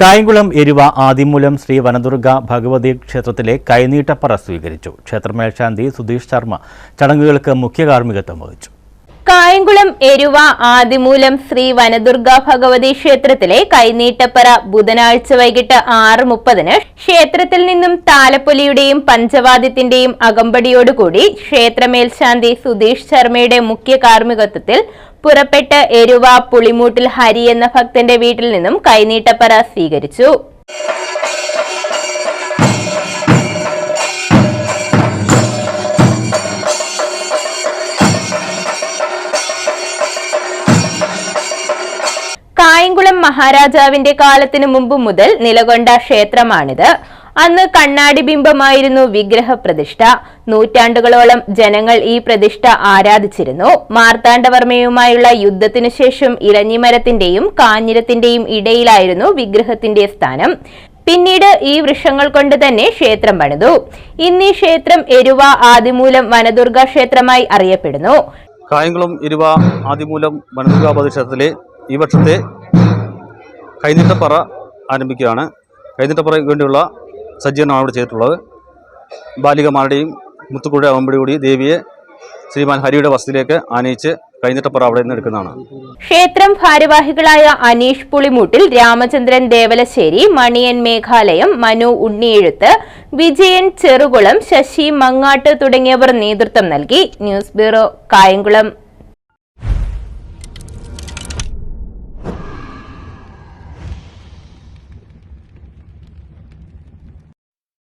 കായംകുളം എരുവ ആദിമൂലം ശ്രീ വനദുർഗ ഭഗവതി ക്ഷേത്രത്തിലെ കൈനീട്ടപ്പറ സ്വീകരിച്ചു. ക്ഷേത്രമേൽശാന്തി സുധീഷ് ശർമ്മ ചടങ്ങുകൾക്ക് മുഖ്യ കാർമ്മികത്വം വഹിച്ചു. കായംകുളം എരുവ ആദിമൂലം ശ്രീ വനദുർഗാ ഭഗവതി ക്ഷേത്രത്തിലെ കൈനീട്ടപ്പറ ബുധനാഴ്ച വൈകിട്ട് ആറ് മുപ്പതിന് ക്ഷേത്രത്തിൽ നിന്നും താലപ്പൊലിയുടെയും പഞ്ചവാദ്യത്തിന്റെയും അകമ്പടിയോടുകൂടി ക്ഷേത്രമേൽശാന്തി സുധീഷ് ശർമ്മയുടെ മുഖ്യ കാർമ്മികത്വത്തിൽ പുറപ്പെട്ട് എരുവ പുളിമൂട്ടിൽ ഹരി എന്ന ഭക്തന്റെ വീട്ടിൽ നിന്നും കൈനീട്ടപ്പറ സ്വീകരിച്ചു. കായംകുളം മഹാരാജാവിന്റെ കാലത്തിനു മുമ്പ് മുതൽ നിലകൊണ്ട ക്ഷേത്രമാണിത്. അന്ന് കണ്ണാടി ബിംബമായിരുന്നു വിഗ്രഹ പ്രതിഷ്ഠ. നൂറ്റാണ്ടുകളോളം ജനങ്ങൾ ഈ പ്രതിഷ്ഠ ആരാധിച്ചിരുന്നു. മാർത്താണ്ഡവർമ്മയുമായുള്ള യുദ്ധത്തിനു ശേഷം ഇലഞ്ഞിമരത്തിന്റെയും കാഞ്ഞിരത്തിന്റെയും ഇടയിലായിരുന്നു വിഗ്രഹത്തിന്റെ സ്ഥാനം. പിന്നീട് ഈ വൃക്ഷങ്ങൾ കൊണ്ട് തന്നെ ക്ഷേത്രം പണിതു. ഇന്ന് ഈ ക്ഷേത്രം എരുവ ആദിമൂലം വനദുർഗ ക്ഷേത്രമായി അറിയപ്പെടുന്നു. കായംകുളം ഇരുവ ആദിമൂലം വനദുർഗാപതി ക്ഷേത്രത്തിലെ ഈ വർഷത്തെ കൈനീട്ടപ്പറ ആരംഭിക്കുകയാണ്. കൈനീട്ടപ്പറയ്ക്ക് വേണ്ടിയുള്ള സജ്ജീകരണമാണ് ഇവിടെ ചെയ്തിട്ടുള്ളത്. ബാലികമാരുടെയും മുത്തുക്കുഴ അമ്പടികൂടി ദേവിയെ ശ്രീമാൻ ഹരിയുടെ വസതിയിലേക്ക് ആനയിച്ച് കൈനീട്ടപ്പറ അവിടെ നിന്ന് എടുക്കുന്നതാണ്. ക്ഷേത്രം ഭാരവാഹികളായ അനീഷ് പുളിമൂട്ടിൽ രാമചന്ദ്രൻ ദേവലശ്ശേരി മണിയൻ മേഘാലയം മനു ഉണ്ണിയെഴുത്ത് വിജയൻ ചെറുകുളം ശശി മങ്ങാട്ട് തുടങ്ങിയവർ നേതൃത്വം നൽകി. News bureau Kayamkulam.